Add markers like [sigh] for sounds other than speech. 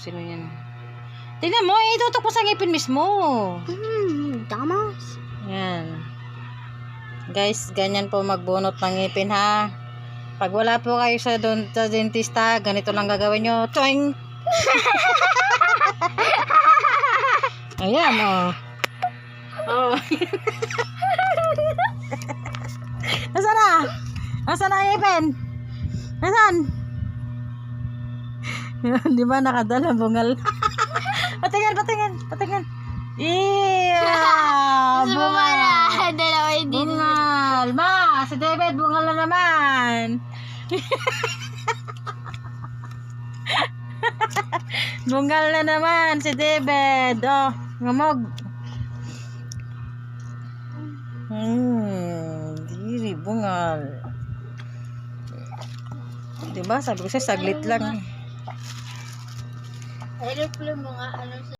Sino yan? Tingnan mo, eh, itutok mo sa ngipin mismo. Hmm, damas. Yan. Guys, ganyan po magbunot ng ngipin ha. Pag wala po kayo sa, don, sa dentista, ganito lang gagawin nyo. Toing! [laughs] Ayan, oh. Oh. [laughs] Nasaan na? Nasaan na ngipin? Nasaan? [laughs] Di ba nakadala bungal? [laughs] patingin, patingin, patingin. Yeah! Na? [laughs] Dalawa dito. Bungal! Ma! Si David, bungal na naman! bungal na naman si David! Oh, ngamog! Hmm, diri, bungal. Diba? Sabi ko siya, saglit lang. Aeroplane mo ano